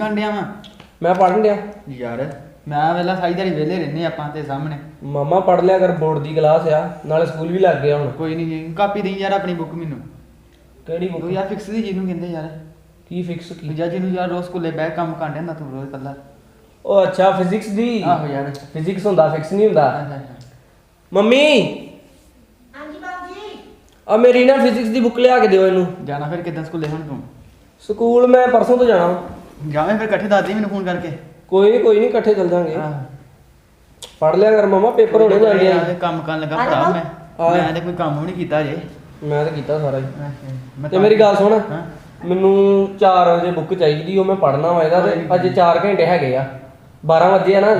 ਕੀ ਕੰਡਿਆ ਵਾ। ਮੈਂ ਪੜ੍ਹਨ ਡਿਆ। ਯਾਰ। ਮੈਂ ਵੇਲਾ ਸਾਰੀ ਦਿਹਾੜੀ ਵਿਹਲੇ ਰਹਿੰਦੇ ਆਪਾਂ ਤੇ ਸਾਹਮਣੇ। ਮਾਮਾ ਪੜ੍ਹ ਲਿਆ ਕਰ ਬੋਰਡ ਦੀ ਕਲਾਸ ਆ ਨਾਲੇ ਸਕੂਲ ਵੀ ਲੱਗ ਗਿਆ ਹੁਣ। ਕੋਈ ਨਹੀਂ ਕਾਪੀ ਦੇਈ ਯਾਰ ਆਪਣੀ ਬੁੱਕ ਮੈਨੂੰ। ਕਿਹੜੀ ਉਹ ਬੁੱਕ? ਯਾਰ ਫਿਕਸ ਦੀ ਜਿਹਨੂੰ ਕਹਿੰਦੇ ਯਾਰ। ਕੀ ਫਿਕਸ ਕੀ? ਦੂਜਾ ਜਿਹਨੂੰ ਯਾਰ ਰੋਜ਼ ਸਕੂਲੇ ਬਹਿ ਕੰਮ ਕਾਂਡੇ ਹੁੰਦਾ ਤੂੰ ਰੋਜ਼ ਕੱਲਾ ਉਹ ਅੱਛਾ ਫਿਜ਼ਿਕਸ ਦੀ? ਆਹੋ ਯਾਰ। ਫਿਜ਼ਿਕਸ ਹੁੰਦਾ ਫਿਕਸ ਨਹੀਂ ਹੁੰਦਾ? ਅੱਛਾ, ਅੱਛਾ। ਮੰਮੀ! ਹਾਂਜੀ ਬਾਬੂ ਜੀ। ਆ ਮੇਰੀ ਨਾ ਫਿਜ਼ਿਕਸ ਦੀ ਬੁੱਕ ਲਿਆ ਕੇ ਦਿਓ ਇਹਨੂੰ। ਜਾਣਾ ਫਿਰ ਕਿਦਾਂ ਸਕੂਲੇ ਹੁਣ ਤੂੰ? ਸਕੂਲ ਮੈਂ ਪਰਸੋਂ ਤੋਂ ਜਾਣਾ। ਜਾਵੇਂ ਫਿਰ ਇਕੱਠੇ ਦੱਸ ਦੇ ਮੈਨੂੰ ਫੋਨ ਕਰਕੇ। ਕੋਈ ਕੋਈ ਨਹੀਂ ਇਕੱਠੇ ਚੱਲ ਜਾਾਂਗੇ ਪੜ ਲਿਆ ਕਰ ਮਾਮਾ ਪੇਪਰ ਹੋਣੇ ਜਾਂਦੇ ਆ। ਕੰਮ ਕਰਨ ਲੱਗਾ ਭਰਾ ਮੈਂ। ਮੈਂ ਤੇ ਕੋਈ ਕੰਮ ਵੀ ਨਹੀਂ ਕੀਤਾ ਜੇ ਮੈਂ ਤਾਂ ਕੀਤਾ ਸਾਰਾ ਹੀ। ਮੈਂ ਤੇ ਮੇਰੀ ਗੱਲ ਸੁਣ। ਮੈਨੂੰ 4 ਵਜੇ ਬੁੱਕ ਚਾਹੀਦੀ ਉਹ ਮੈਂ ਪੜਨਾ ਵਾ ਇਹਦਾ ਤੇ ਅੱਜ 4 ਘੰਟੇ ਹੈਗੇ ਆ। 12 ਵਜੇ ਆ ਨਾ।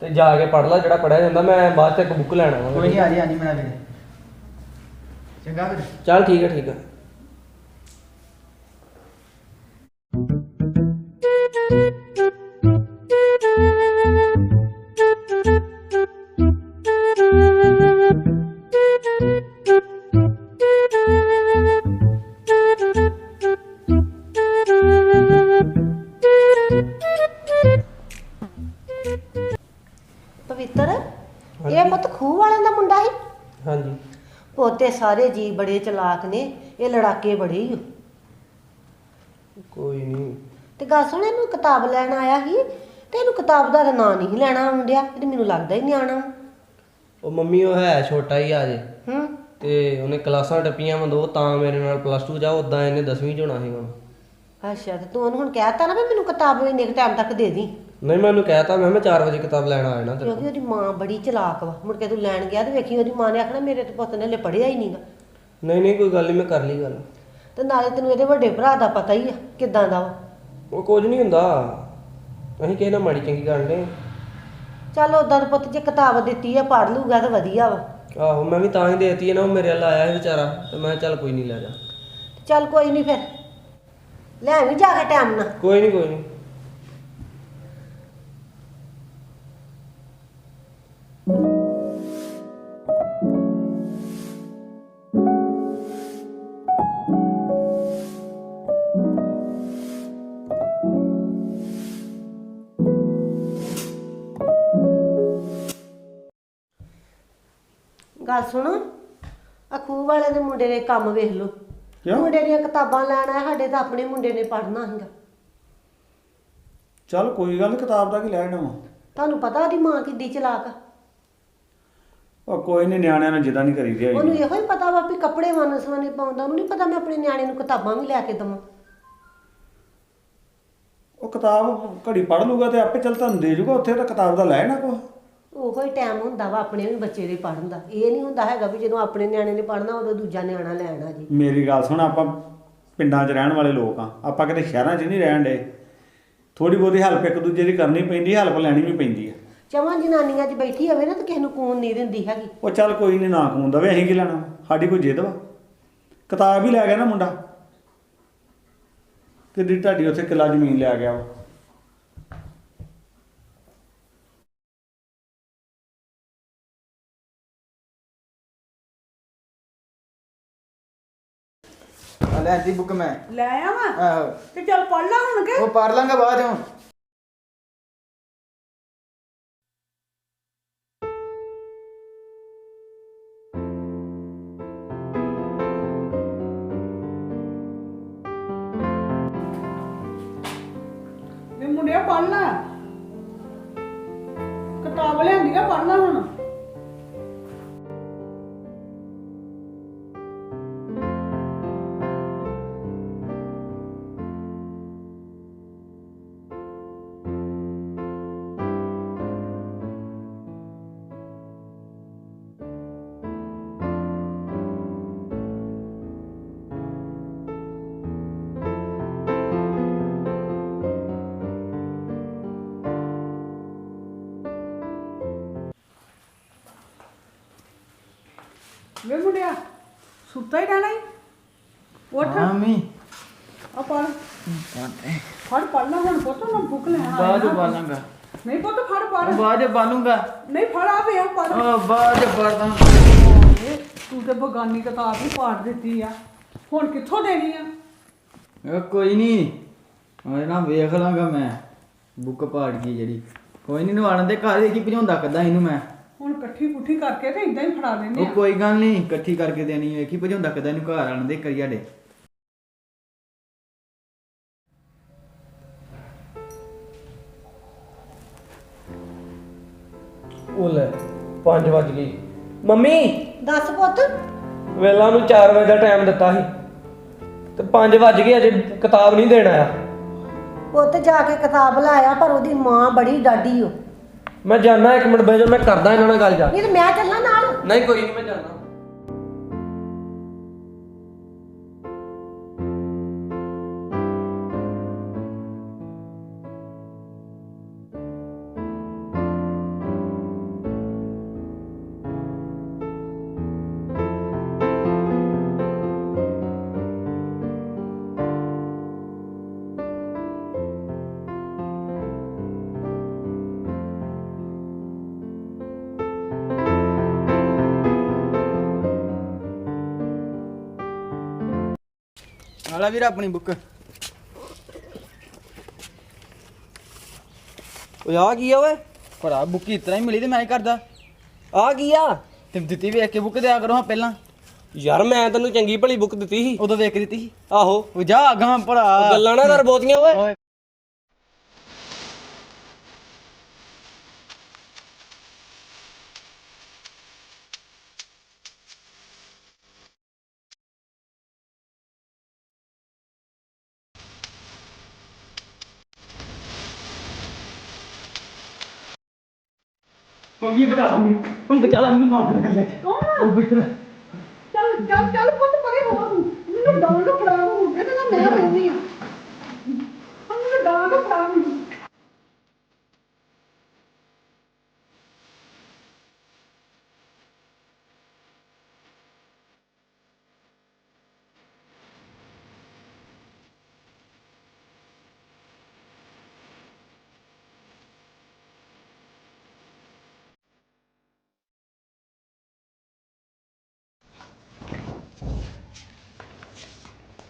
ਤੇ ਜਾ ਕੇ ਪੜ ਲਾ ਜਿਹੜਾ ਪੜਿਆ ਜਾਂਦਾ ਮੈਂ ਬਾਅਦ ਚ ਇੱਕ ਬੁੱਕ ਲੈਣਾ ਵਾ। ਕੋਈ ਨਹੀਂ ਆ ਜੀ ਆ ਜੀ ਮੇਰਾ ਵੀਰ ਚੰਗਾ ਫਿਰ। ਚੱਲ ਠੀਕ ਹੈ ਠੀਕ ਹੈ ਪਵਿੱਤਰ ਇਹ ਪੁੱਤ ਖੂਹ ਵਾਲਿਆਂ ਦਾ ਮੁੰਡਾ ਸੀ ਹਾਂਜੀ ਪੋਤੇ ਸਾਰੇ ਜੀ ਬੜੇ ਚਲਾਕ ਨੇ ਇਹ ਲੜਾਕੇ ਬੜੇ ਹੀ। ਕੋਈ ਨਹੀਂ ਤੇ ਗੱਲ ਸੁਣ ਇਹਨੂੰ ਕਿਤਾਬ ਲੈਣ ਆਇਆ ਸੀ ਤੇ ਇਹਨੂੰ ਕਿਤਾਬ ਦਾ ਨਾਂ ਨਹੀਂ ਲੈਣਾ ਆਉਂਦਿਆ ਤੇ ਮੈਨੂੰ ਲੱਗਦਾ ਹੀ ਨਿਆਣਾ ਉਹ ਮੰਮੀ ਉਹ ਹੈ ਛੋਟਾ ਹੀ ਆ ਜੇ ਹੂੰ। ਤੇ ਉਹਨੇ ਕਲਾਸਾਂ ਟੱਪੀਆਂ ਵਾ ਦੋ ਤਾਂ ਮੇਰੇ ਨਾਲ ਪਲੱਸ 2 ਜਾ ਉਦਾਂ ਇਹਨੇ 10ਵੀਂ ਚ ਹੋਣਾ ਸੀ ਹੁਣ। ਅੱਛਾ ਤੇ ਤੂੰ ਉਹਨੂੰ ਹੁਣ ਕਹਿਤਾ ਨਾ ਵੀ ਮੈਨੂੰ ਕਿਤਾਬ ਇੰਨੇ ਟਾਈਮ ਤੱਕ ਦੇ ਦੀ। ਨਹੀਂ ਮੈਂ ਉਹਨੂੰ ਕਹਿਤਾ ਮੈਂ ਮੈਂ 4 ਵਜੇ ਕਿਤਾਬ ਲੈਣ ਆ ਜਾਣਾ ਤੇਰੇ ਕਿਉਂਕਿ ਉਹਦੀ ਮਾਂ ਬੜੀ ਚਲਾਕ ਵਾ ਮੁੜ ਕੇ ਤੂੰ ਲੈਣ ਗਿਆ ਤੇ ਵੇਖੀ ਉਹਦੀ ਮਾਂ ਨੇ ਆਖਣਾ ਮੇਰੇ ਤੇ ਪੁੱਤ ਨੇ ਹਲੇ ਪੜਿਆ ਹੀ ਨਹੀਂਗਾ। ਨਹੀਂ ਨਹੀਂ ਕੋਈ ਗੱਲ ਨਹੀਂ ਮੈਂ ਕਰ ਲਈ ਗੱਲ। ਤੇ ਨਾਲੇ ਤੈਨੂੰ ਇਹਦੇ ਵੱਡੇ ਭਰਾ ਦਾ ਪਤਾ ਹੀ ਆ ਕਿਦਾਂ ਦਾ ਵਾ। ਉਹ ਕੁਝ ਨਹੀਂ ਹੁੰਦਾ। ਅਸੀਂ ਕਿਸੇ ਨਾਲ ਮਾੜੀ ਚੰਗੀ ਕਰਨ ਦੇ ਚੱਲ ਉਦਾਂ ਦੇ ਪੁੱਤ ਜੇ ਕਿਤਾਬ ਦਿੱਤੀ ਆ ਪੜ ਲੂਗਾ ਤਾਂ ਵਧੀਆ ਵਾ। ਆਹੋ ਮੈਂ ਵੀ ਤਾਂ ਹੀ ਦੇਤੀ ਹੈ ਨਾ ਉਹ ਮੇਰੇ ਵੱਲ ਆਇਆ ਸੀ ਵਿਚਾਰਾ ਤੇ ਮੈਂ ਕਿਹਾ ਚੱਲ ਕੋਈ ਨਹੀਂ ਲੈ ਜਾ। ਚੱਲ ਕੋਈ ਨਹੀਂ ਫਿਰ। ਲੈ ਵੀ ਜਾ ਕੇ ਟਾਈਮ ਨਾਲ। ਕੋਈ ਨਹੀਂ ਕੋਈ ਨਹੀਂ। ਗੱਲ ਸੁਣੋ। ਆ ਖੂਹ ਵਾਲੇ ਦੇ ਮੁੰਡੇ ਦੇ ਕੰਮ ਵੇਖ ਲਓ। ਕਿਉਂ? ਮੁੰਡੇ ਦੀਆਂ ਕਿਤਾਬਾਂ ਲੈਣ ਸਾਡੇ ਤਾਂ ਆਪਣੇ ਮੁੰਡੇ ਨੇ ਪੜ੍ਹਨਾ ਹੈਗਾ ਚੱਲ ਕੋਈ ਗੱਲ ਨੀ, ਕਿਤਾਬ ਦਾ ਕੀ ਲੈਣਾ ਵਾ ਤੁਹਾਨੂੰ ਪਤਾ ਉਹਦੀ ਮਾਂ ਕਿੱਡੀ ਚਲਾਕ ਆ। ਉਹ ਕੋਈ ਨਹੀਂ ਨਿਆਣਿਆਂ ਨਾਲ ਜਿੱਦਾਂ ਨਹੀਂ ਕਰੀਦੀ ਉਹਨੂੰ ਹੈਗੀ। ਇਹੋ ਹੀ ਪਤਾ ਵਾ ਵੀ ਕੱਪੜੇ ਵੰਨ ਸਵੰਨੇ ਪਾਉਂਦਾ ਉਹਨੂੰ ਨਹੀਂ ਪਤਾ ਮੈਂ ਆਪਣੇ ਨਿਆਣੇ ਨੂੰ ਕਿਤਾਬਾਂ ਵੀ ਲੈ ਕੇ ਦਵਾਂ। ਉਹ ਕਿਤਾਬ ਘੜੀ ਪੜ੍ਹ ਲੂਗਾ ਤੇ ਆਪੇ ਚੱਲ ਤੁਹਾਨੂੰ ਦੇ ਜੂਗਾ ਉੱਥੇ ਤਾਂ ਕਿਤਾਬ ਦਾ ਲੈਣਾ ਕੋ ਉਹੋ ਹੀ ਟਾਈਮ ਹੁੰਦਾ ਵਾ ਆਪਣੇ ਵੀ ਬੱਚੇ ਦੇ ਪੜ੍ਹਨ ਦਾ। ਇਹ ਨਹੀਂ ਹੁੰਦਾ ਹੈਗਾ ਵੀ ਜਦੋਂ ਆਪਣੇ ਨਿਆਣੇ ਨੇ ਪੜ੍ਹਨਾ ਉਦੋਂ ਦੂਜਾ ਨਿਆਣਾ ਲੈਣਾ ਜੀ। ਮੇਰੀ ਗੱਲ ਸੁਣ ਆਪਾਂ ਪਿੰਡਾਂ 'ਚ ਰਹਿਣ ਵਾਲੇ ਲੋਕ ਆ। ਆਪਾਂ ਕਿਤੇ ਸ਼ਹਿਰਾਂ 'ਚ ਨਹੀਂ ਰਹਿਣ ਦੇ। ਥੋੜੀ ਬਹੁਤੀ ਹੈਲਪ ਇੱਕ ਦੂਜੇ ਦੀ ਕਰਨੀ ਪੈਂਦੀ ਹੈਲਪ ਲੈਣੀ ਵੀ ਪੈਂਦੀ ਆ। ਚਵਾਂ ਜਨਾਨੀਆਂ 'ਚ ਬੈਠੀ ਹੋਵੇ ਨਾ ਤਾਂ ਕਿਸੇ ਨੂੰ ਕੂਨ ਨਹੀਂ ਦਿੰਦੀ ਹੈਗੀ। ਉਹ ਚੱਲ ਕੋਈ ਨਹੀਂ ਨਾ ਕੂੰਦਾ ਵੇ ਅਸੀਂ ਕੀ ਲੈਣਾ? ਸਾਡੀ ਕੋਈ ਜਿੱਦ ਵਾ। ਕਿਤਾਬ ਹੀ ਲੈ ਗਿਆ ਨਾ ਮੁੰਡਾ। ਕਿੱਡੀ ਤੁਹਾਡੀ ਉੱਥੇ ਕਿੱਲਾ ਜ਼ਮੀਨ ਲੈ ਗਿਆ ਵਾ। ਆ ਲੈ ਦੀ ਬੁੱਕ ਮੈਂ। ਲੈ ਆਵਾਂ? ਆਹੋ। ਤੇ ਚੱਲ ਪੜ ਲਾ ਹੁਣ ਕੇ। ਉਹ ਪੜ ਲਾਂਗਾ ਬਾਅਦ ਚੋਂ। ਵੀ ਮੁੰਡਿਆ ਪੜ ਲਾ। ਕਿਤਾਬ ਲਿਆਂਦੀ ਆ ਪੜ ਲਾ ਹੁਣ। ਵੇ ਮੁੰਡਿਆ ਸੁੱਤਾ ਹੀ ਰਹਿਣਾ ਈ। ਉੱਠ। ਮੰਮੀ। ਆ ਪੜ ਫੜ ਪੜ ਲੈ ਹੁਣ ਪੁੱਤ ਮੈਂ ਬੁੱਕ ਲੈ ਆਇਆ ਬਾਅਦ ਨਾ। ਬਾਲਾਂਗਾ ਨਹੀਂ ਪੁੱਤ ਫੜ ਪੜ ਬਾਅਦ ਬਾਲੂੰਗਾ ਨਹੀਂ ਫੜ ਆ ਪਿਆ ਪੜ ਆ ਬਾਅਦ ਪੜਦਾ ਤੂੰ ਤੇ ਬਗਾਨੀ ਕਿਤਾਬ ਹੀ ਪਾੜ ਦਿੱਤੀ ਆ। ਹੁਣ ਕਿੱਥੋਂ ਦੇਣੀ ਆ? ਕੋਈ ਨਹੀਂ। ਉਹ ਨਾ ਵੇਖ ਲਾਂਗਾ ਮੈਂ। ਬੁੱਕ ਪਾੜ ਗਈ ਜਿਹੜੀ। ਕੋਈ ਨਹੀਂ ਨਵਾਣ ਦੇ ਘਰ ਦੇਖੀ ਭਜਾਉਂਦਾ ਕਦਾਂ ਇਹਨੂੰ ਮੈਂ। ਹੁਣ ਇਕੱਠੀ ਪੁੱਠੀ ਕਰਕੇ ਤੇ ਇਦਾਂ ਹੀ ਫੜਾ ਦਿੰਦੇ ਉਹ ਆ। ਕੋਈ ਗੱਲ ਨਹੀਂ ਇਕੱਠੀ ਕਰਕੇ ਦੇਣੀ ਵੇਖੀ ਭਜਾਉਂਦਾ ਕਦਾਂ ਇਹਨੂੰ ਘਰ ਆਣ ਦੇ ਕਰੀ ਸਾਡੇ? ਉਹ ਲੈ 5 ਵੱਜ ਗਈ। ਮੰਮੀ! ਦੱਸ ਪੁੱਤ। ਵੇਲਾ ਨੂੰ 4 ਵਜੇ ਦਾ ਟਾਈਮ ਦਿੱਤਾ ਸੀ। ਤੇ 5 ਵੱਜ ਗਏ ਅਜੇ ਕਿਤਾਬ ਨਹੀਂ ਦੇਣ ਆਇਆ। ਪੁੱਤ ਜਾ ਕੇ ਕਿਤਾਬ ਲਾਇਆ ਪਰ ਉਹਦੀ ਮਾਂ ਬੜੀ ਡਾਡੀ ਓ। ਮੈਂ ਜਾਣਾ ਇੱਕ ਮਿੰਟ ਬਹਿ ਜਾ ਮੈਂ ਕਰਦਾ ਇਹਨਾਂ ਨਾਲ ਗੱਲ ਜਾ। ਨਹੀਂ ਤੇ ਮੈਂ ਚੱਲਾਂ ਨਾਲ। ਨਹੀਂ ਕੋਈ ਨਹੀਂ ਮੈਂ ਜਾਣਾ। ਆਲਾ ਵੀਰ ਆਪਣੀ ਬੁੱਕ। ਓਏ ਆ ਕੀ ਆ ਓਏ? ਭਰਾ ਬੁੱਕ ਇਤਨਾ ਹੀ ਮਿਲੀ ਤੇ ਮੈਂ ਹੀ ਕਰਦਾ। ਆ ਕੀ ਆ? ਤੇ ਦਿੱਤੀ ਵੇਖ ਕੇ ਬੁੱਕ ਦਿਆ ਕਰੋ ਹਾਂ ਪਹਿਲਾਂ। ਯਾਰ ਮੈਂ ਤੈਨੂੰ ਚੰਗੀ ਭਲੀ ਬੁੱਕ ਦਿੱਤੀ ਸੀ। ਉਦੋਂ ਵੇਖ ਦਿੱਤੀ ਸੀ। ਆਹੋ। ਉਹ ਜਾ ਅਗਾਂ ਭਰਾ। ਗੱਲਾਂ ਨਾ ਕਰ ਬਹੁਤੀਆਂ ਓਏ ਓਏ ਚੱਲ ਚੱਲ ਚੱਲ ਪੁੱਤ ਪਰੇ ਹੋ ਤੂੰ ਮੈਨੂੰ ਡਾਂਗ ਫੜਾ ਨੂੰ ਇਹਦੇ ਨਾਲ ਮੈਂ ਰਹਿੰਦੀ ਆ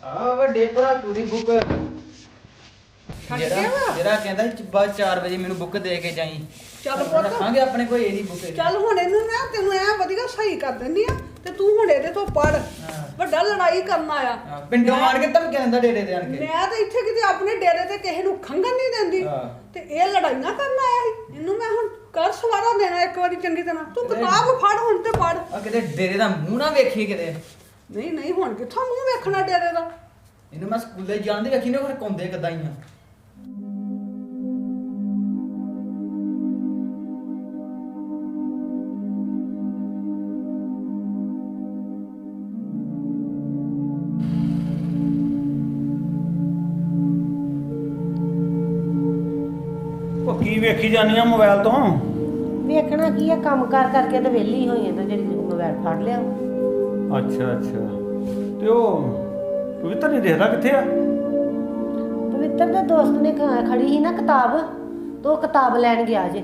ਆ ਵੱਡੇ ਭਰਾ ਪੂਰੀ ਬੁੱਕ ਜਿਹੜਾ ਜਿਹੜਾ ਕਹਿੰਦਾ ਸੀ ਬਾਅਦ 4 ਵਜੇ ਮੈਨੂੰ ਬੁੱਕ ਦੇ ਕੇ ਜਾਈ। ਚੱਲ ਪੁੱਤ। ਰੱਖਾਂਗੇ ਆਪਣੇ ਕੋਈ ਇਹਦੀ ਬੁੱਕ ਚੱਲ ਹੁਣ ਇਹਨੂੰ ਨਾ ਤੈਨੂੰ ਐ ਵਧੀਆ ਸਹੀ ਕਰ ਦਿੰਦੀ ਆ ਤੇ ਤੂੰ ਹੁਣ ਇਹਦੇ ਤੋਂ ਪੜ ਵੱਡਾ ਲੜਾਈ ਕਰਨ ਆਇਆ। ਹਾਂ, ਪਿੰਡੋਂ ਆਣ ਕੇ ਧਮਕੀਆਂ ਦਿੰਦਾ ਡੇਰੇ ਤੇ ਆਣ ਕੇ। ਮੈਂ ਤਾਂ ਇੱਥੇ ਕਿਤੇ ਆਪਣੇ ਡੇਰੇ ਤੇ ਕਿਸੇ ਨੂੰ ਖੰਗਣ ਨਹੀਂ ਦਿੰਦੀ। ਹਾਂ। ਤੇ ਇਹ ਲੜਾਈਆਂ ਕਰਨ ਆਇਆ ਸੀ। ਇਹਨੂੰ ਮੈਂ ਹੁਣ ਕਰ ਸਵਾਰਾ ਦੇਣਾ ਇੱਕ ਵਾਰੀ ਚੰਗੀ ਤਰ੍ਹਾਂ। ਤੂੰ ਕਿਤਾਬ ਫੜ ਹੁਣ ਤੇ ਪੜ ਆ ਕਿਤੇ ਡੇਰੇ ਦਾ ਮੂੰਹ ਨਾ ਵੇਖੀ ਕਿਤੇ। ਨਹੀਂ ਨਹੀਂ ਹੁਣ ਕਿੱਥੋਂ ਮੂੰਹ ਵੇਖਣਾ ਡੇਰੇ ਦਾ? ਇਹਨੂੰ ਮੈਂ ਸਕੂਲੇ ਜਾਂਦੇ ਵੇਖੀ ਨੇ ਫਿਰ ਕੌਂਦੇ ਕਦਾਂ ਹੀ ਆ। ਉਹ ਕੀ ਵੇਖੀ ਜਾਨੀ ਆ ਮੋਬਾਈਲ ਤੋਂ? ਵੇਖਣਾ ਕੀ ਆ ਕੰਮ ਕਰ ਕਰਕੇ ਤੇ ਵਿਹਲੀ ਹੋਈ ਤਾਂ ਜਿਹੜੀ ਮੋਬਾਈਲ ਫੜ ਲਿਆ। ਅੱਛਾ ਅੱਛਾ। ਤੇ ਉਹ ਪਵਿੱਤਰ ਨਹੀਂ ਦੇਖਦਾ ਕਿੱਥੇ ਆ? ਪਵਿੱਤਰ ਦੇ ਦੋਸਤ ਨੇ ਖ- ਖੜੀ ਸੀ ਨਾ ਕਿਤਾਬ ਤੇ ਉਹ ਕਿਤਾਬ ਲੈਣ ਗਿਆ ਜੇ।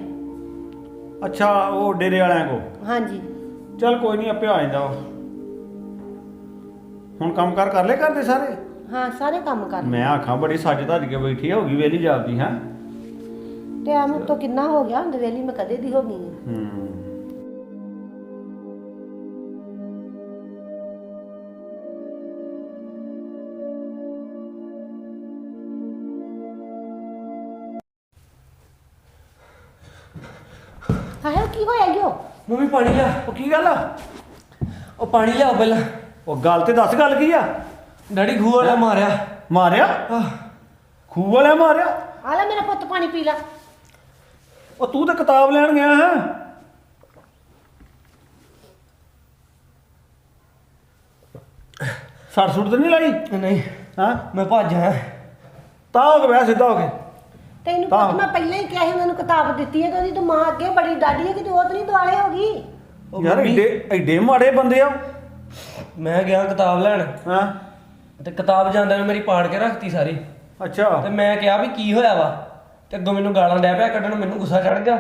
ਅੱਛਾ ਉਹ ਡੇਰੇ ਵਾਲਿਆਂ ਕੋ ਹਾਂਜੀ। ਚੱਲ ਕੋਈ ਨਹੀਂ ਆਪੇ ਆ ਜਾਂਦਾ ਉਹ। ਹੁਣ ਕੰਮ ਕਰ ਕਰ ਲੈ ਕਰਦੇ ਸਾਰੇ? ਹਾਂ ਸਾਰੇ ਕੰਮ ਕਰ ਮੈਂ ਆਖਾਂ ਬੜੀ ਸੱਜ ਧੱਜ ਕੇ ਬੈਠੀ ਆ, ਹੋ ਗਈ ਵੇਲੀ ਜਾਪਦੀ ਹੈ? ਟਾਈਮ ਤੋਂ ਕਿੰਨਾ ਹੋ ਗਿਆ ਹੁਣ ਵਿਹਲੀ ਮੈਂ ਕਦੇ ਦੀ ਹੋ ਗਈ ਹਾਂ ਹੂੰ। ਮੰਮੀ ਪਾਣੀ ਲਿਆ। ਉਹ ਕੀ ਗੱਲ ਆ? ਉਹ ਪਾਣੀ ਲਿਆ ਪਹਿਲਾਂ। ਉਹ ਗੱਲ ਤੇ ਦੱਸ ਗੱਲ ਕੀ ਆ? ਡੈਡੀ ਖੂਹ ਵਾਲਾ ਮਾਰਿਆ। ਮਾਰਿਆ? ਆਹ, ਖੂਹ ਵਾਲਿਆ ਮਾਰਿਆ? ਆ ਲੈ ਮੇਰਾ ਪੁੱਤ ਪਾਣੀ ਪੀ ਲੈ। ਉਹ ਤੂੰ ਤਾਂ ਕਿਤਾਬ ਲੈਣ ਗਿਆ ਹੈ? ਸੜ ਸੁੱਟ ਤੇ ਨਹੀਂ ਲਾਈ? ਨਹੀਂ। ਹਾਂ? ਮੈਂ ਭੱਜ ਆਇਆ। ਤਾਂ ਹੋ ਕੇ ਬਹਿ ਸਿੱਧਾ ਹੋ ਕੇ ਤੈਨੂੰ ਤਾਂ- ਪੁੱਤ ਮੈਂ ਪਹਿਲਾਂ ਹੀ ਕਿਹਾ ਸੀ ਮੈਨੂੰ ਕਿਤਾਬ ਦਿੱਤੀ ਹੈ ਤੇ ਉਹਦੀ ਤਾਂ ਮਾਂ ਅੱਗੇ ਬੜੀ ਡਾਡੀ ਹੈ ਕਿ ਉਹ ਤਾਂ ਨਹੀਂ ਦੁਆਲੇ ਹੋ ਗਈ। ਉਹ ਯਾਰ ਮੰਮੀ- ਐਡੇ ਐਡੇ ਮਾੜੇ ਬੰਦੇ ਆ। ਮੈਂ ਗਿਆ ਕਿਤਾਬ ਲੈਣ। ਹਾਂ। ਤੇ ਕਿਤਾਬ ਜਾਂਦੇ ਨੇ ਮੇਰੀ ਪਾੜ ਕੇ ਰੱਖਤੀ ਸਾਰੀ। ਅੱਛਾ। ਤੇ ਮੈਂ ਕਿਹਾ ਵੀ ਕੀ ਹੋਇਆ ਵਾ? ਤੇ ਅੱਗੋਂ ਮੈਨੂੰ ਗਾਲਾਂ ਡੈ ਪਿਆ ਕੱਢਣ ਮੈਨੂੰ ਗੁੱਸਾ ਚੜ ਗਿਆ।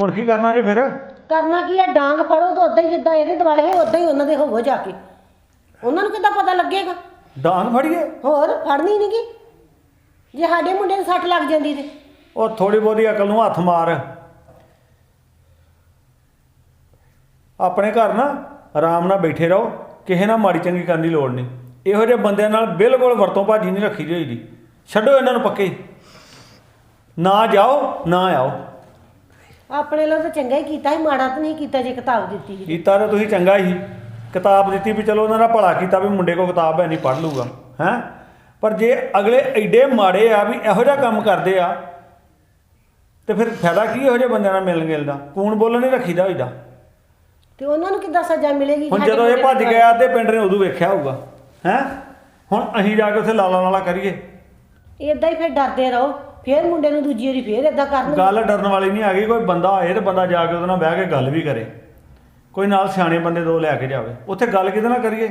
ਹੁਣ ਕੀ ਕਰਨਾ ਜੇ ਫਿਰ? ਕਰਨਾ ਕੀ ਹੈ ਡਾਂਗ ਫੜੋ ਤਾਂ ਉਦਾਂ ਹੀ ਜਿੱਦਾਂ ਇਹਦੇ ਦੁਆਲੇ ਹੋ ਉਦਾਂ ਹੀ ਉਹਨਾਂ ਦੇ ਹੋਵੋ ਜਾ ਕੇ। ਉਹਨਾਂ ਨੂੰ ਕਿੱਦਾਂ ਪਤਾ ਲੱਗੇਗਾ? ਡਾਂਗ ਫੜੀਏ? ਹੋਰ ਫੜਨੀ ਨਹੀਂ ਗੀ? ਜੇ ਸਾਡੇ ਮੁੰਡੇ ਨੂੰ ਸੱਟ ਲੱਗ ਜਾਂਦੀ ਤੇ। ਉਹ ਥੋੜੀ ਬਹੁਤੀ ਅਕਲ ਨੂੰ ਹੱਥ ਮਾਰ। ਆਪਣੇ ਘਰ ਨਾ ਆਰਾਮ ਨਾਲ ਬੈਠੇ ਰਹੋ। ਕਿਸੇ ਨਾਲ ਮਾੜੀ ਚੰਗੀ ਕਰਨ ਦੀ ਲੋੜ ਨਹੀਂ। ਇਹੋ ਜਿਹੇ ਬੰਦਿਆਂ ਨਾਲ ਬਿਲਕੁਲ ਵਰਤੋਂ ਭਾਜੀ ਨਹੀਂ ਰੱਖੀ ਦੀ ਹੋਈ ਦੀ ਛੱਡੋ ਇਹਨਾਂ ਨੂੰ ਪੱਕੇ। ਨਾ ਜਾਓ ਨਾ ਆਓ। ਆਪਣੇ ਲੋ ਤਾਂ ਚੰਗਾ ਹੀ ਕੀਤਾ ਸੀ ਮਾੜਾ ਤਾਂ ਨਹੀਂ ਕੀਤਾ ਜੇ ਕਿਤਾਬ ਦਿੱਤੀ ਸੀ। ਕੀਤਾ ਤਾਂ ਤੁਸੀਂ ਚੰਗਾ ਹੀ। ਕਿਤਾਬ ਦਿੱਤੀ ਵੀ ਚਲੋ ਉਹਨਾਂ ਦਾ ਭਲਾ ਕੀਤਾ ਵੀ ਮੁੰਡੇ ਕੋ ਕਿਤਾਬ ਹੈ ਨਹੀਂ ਪੜ੍ਹ ਲੂਗਾ ਹੈ? ਪਰ ਜੇ ਅਗਲੇ ਐਡੇ ਮਾੜੇ ਆ ਵੀ ਇਹੋ ਜਿਹਾ ਕੰਮ ਕਰਦੇ ਆ ਤੇ ਫਿਰ ਫਾਇਦਾ ਕੀ ਇਹੋ ਜਿਹੇ ਬੰਦਿਆਂ ਨਾਲ ਮਿਲਣ ਗਿਲਦਾ ਕੂਣ ਬੋਲਣ ਨਹੀਂ ਰੱਖੀਦਾ ਹੋਈਦਾ ਤੇ ਉਹਨਾਂ ਨੂੰ ਕਿੱਦਾਂ ਸਜ਼ਾ ਮਿਲੇਗੀ? ਹੁਣ ਜਦੋਂ ਇਹ ਭੱਜ ਗਿਆ ਤੇ ਪਿੰਡ ਨੇ ਉਦੋਂ ਵੇਖਿਆ ਹੋਊਗਾ ਹੈ? ਹੁਣ ਅਸੀਂ ਜਾ ਕੇ ਉੱਥੇ ਲਾਲਾ ਲਾਲਾ ਕਰੀਏ। ਏਦਾਂ ਹੀ ਫਿਰ ਡਰਦੇ ਰਹੋ। ਫਿਰ ਮੁੰਡੇ ਨੂੰ ਦੂਜੀ ਵਾਰੀ ਫਿਰ ਏਦਾਂ ਕਰਨ ਗੱਲ ਡਰਨ ਵਾਲੀ ਨਹੀਂ ਹੈਗੀ, ਕੋਈ ਬੰਦਾ ਆਏ ਤੇ ਬੰਦਾ ਜਾ ਕੇ ਉਹਦੇ ਨਾਲ ਬਹਿ ਕੇ ਗੱਲ ਵੀ ਕਰੇ। ਕੋਈ ਨਾਲ ਸਿਆਣੇ ਬੰਦੇ ਦੋ ਲੈ ਕੇ ਜਾਵੇ। ਉੱਥੇ ਗੱਲ ਕਿਹਦੇ ਨਾਲ ਕਰੀਏ?